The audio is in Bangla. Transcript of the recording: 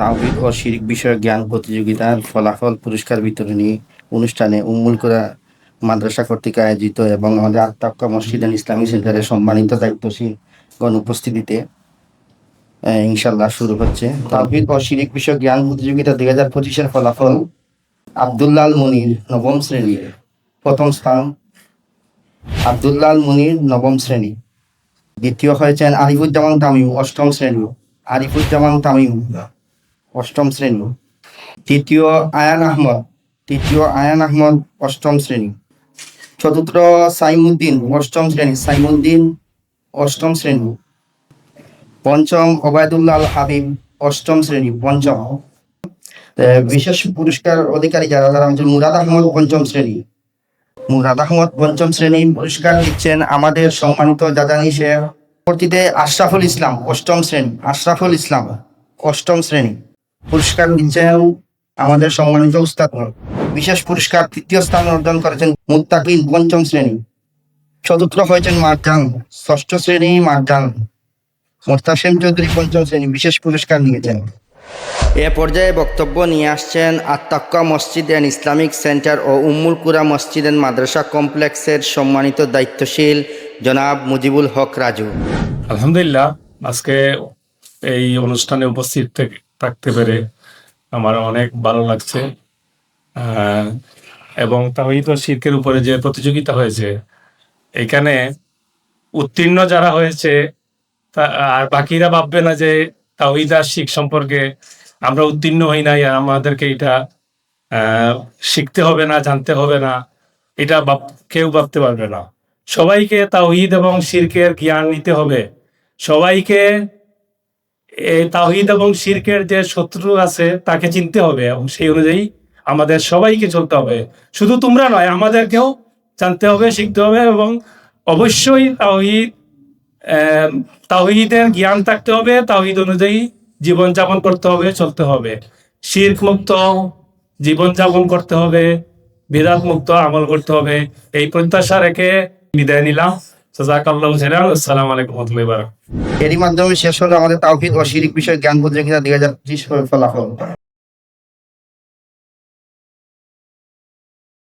তাওহিদ ও শিরিক বিষয়ক জ্ঞান প্রতিযোগিতার ফলাফল পুরস্কার বিতরণী অনুষ্ঠানে উম্মুল কোরা মাদ্রাসা কর্তৃক আয়োজিত এবং আমাদের আত্মাক্কা মসজিদ ইসলামী সেন্টারের সম্মানিত দায়িত্বশীল গণ উপস্থিতিতে ইনশাল্লাহ শুরু হচ্ছে। তাওহিদ ও শিরিক বিষয়ক জ্ঞান প্রতিযোগিতা দুই হাজার পঁচিশের ফলাফল আবদুল্লাল মুনির নবম শ্রেণি প্রথম স্থান আবদুল্লাল মুনির নবম শ্রেণি। দ্বিতীয় হয়েছেন আরিফুজ্জামান তামিম, অষ্টম শ্রেণি আরিফুজ্জামান তামিম। অষ্টম শ্রেণি। তৃতীয় আয়ান আহমদ। তৃতীয় আয়ান আহমদ, অষ্টম শ্রেণি। চতুর্থ সাইমুদ্দিন, অষ্টম শ্রেণি। সাইমুদ্দিন, অষ্টম শ্রেণি। পঞ্চম ওবায়দুল্লাহ হাবিব, অষ্টম শ্রেণি। পঞ্চম। বিশেষ পুরস্কার অধিকারী যারা, তারা হচ্ছেন মুরাদ আহমদ, পঞ্চম শ্রেণি। মুরাদ আহমদ, পঞ্চম শ্রেণি পুরস্কার দিচ্ছেন আমাদের সম্মানিত জাজানি শেখ। পরবর্তীতে আশরাফুল ইসলাম, অষ্টম শ্রেণি। আশরাফুল ইসলাম, অষ্টম শ্রেণি। পুরস্কার দিচ্ছেন আমাদের সম্মানিত উস্তাদ বিশেষ পুরস্কার তৃতীয় স্থান অর্জন করেছেন মুত্তাকিন পঞ্চম শ্রেণি। চতুর্থ হয়েছেন মারজান ষষ্ঠ শ্রেণি মারজান। মোস্তাসেম চৌধুরী পঞ্চম শ্রেণি বিশেষ পুরস্কার নিয়েছেন। এ পর্যায়ে বক্তব্য নিয়ে আসছেন আত্মাক্কা মসজিদ অ্যান্ড ইসলামিক সেন্টার ও উম্মুল কুরা মসজিদ অ্যান্ড মাদ্রাসা কমপ্লেক্সের সম্মানিত দায়িত্বশীল জনাব মুজিবুল হক রাজু। আলহামদুলিল্লাহ আজকে এই অনুষ্ঠানে উপস্থিত থেকে- থাকতে পেরে আমার অনেক ভালো লাগছে। এবং তাহিদ শির্কের উপরে যে প্রতিযোগিতা হয়েছে, এখানে উত্তীর্ণ যারা হয়েছে আর বাকিরা ভাববে না যে তাহিদ আর শিখ সম্পর্কে আমরা উত্তীর্ণ হই নাই আর আমাদেরকে এটা শিখতে হবে না, জানতে হবে না, এটা কেউ ভাবতে পারবে না। সবাইকে তাওহিদ এবং শিরকের জ্ঞান নিতে হবে। সবাইকে এই তাওহিদ এবং শিরকের যে শত্রু আছে, তাকে চিনতে হবে এবং সেই অনুযায়ী আমাদের সবাইকে চলতে হবে। শুধু তোমরা নয়, আমাদেরকেও জানতে হবে, শিখতে হবে এবং অবশ্যই তাওহিদ তাহিদের জ্ঞান থাকতে হবে, তাওহিদ অনুযায়ী জীবনযাপন করতে হবে, চলতে হবে। শির্ক মুক্ত, জীবনযাপন করতে হবে বিরাট মুক্ত আমল করতে হবে। এই প্রত্যাশা রেখে বিদায় নিলাম। এরই মাধ্যমে শেষ হলো আমাদের তাওহিদ ও শিরিক বিষয়ে জ্ঞান প্রতিযোগিতা দুই হাজার ত্রিশ ফলাফল।